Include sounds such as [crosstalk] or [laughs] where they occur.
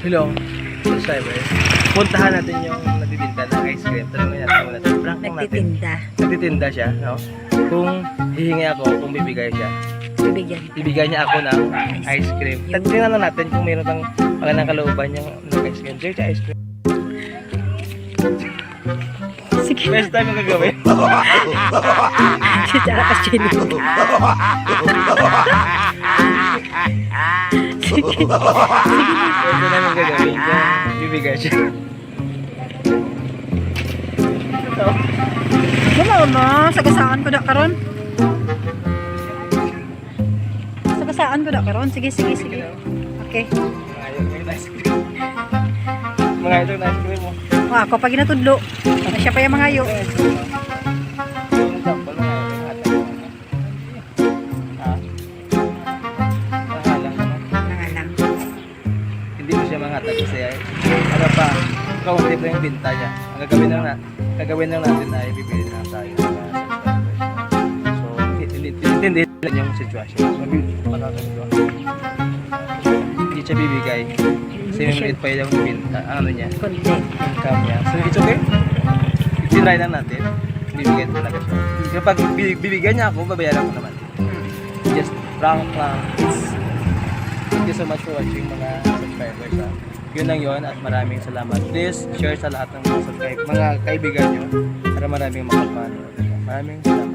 Hello, subscribers. Puntahan natin yung nagtitinda ng ice cream. Tanungin natin muna. Prank lang natin. Nagtitinda. Nagtitinda siya, no? Kung hihingi ako, kung bibigay siya. Bibigyan. Ibigay niya ako ng ice cream. Yung- Tingnan lang natin kung mayroon kang magandang kalooban yung ng ice cream. Dirty ice cream. Sige. Best time yung gagawin. [laughs] Tsaka ka chili. [laughs] Best time yung gagawin kung bibigay siya. Wala na. Sagasaan ko na karon. Sagasaan ko na karon. Sige, sige, sige. Okay. Mga ito yung ice cream mo. Ako pag ginatudlo. Ano pa yung mga yo. Ay ano pa, kaunti pa yung binta niya. Ang gagawin lang na, gagawin lang natin ay bibili na tayo. So, hindi lang yung sitwasyon. So. Hindi siya bibigay. Kasi may maliit pa yung binta, ano niya, income niya. So, it's okay. Tinry lang natin. Bibigyan talaga siya. Kapag bi- bibigyan niya ako, babayaran ko naman. Just prank lang. Thank you so much for watching mga subscribers. Ha. Yun lang yun at maraming salamat. Please share sa lahat ng mga subscribe, mga kaibigan nyo para maraming makapanood. Maraming salamat.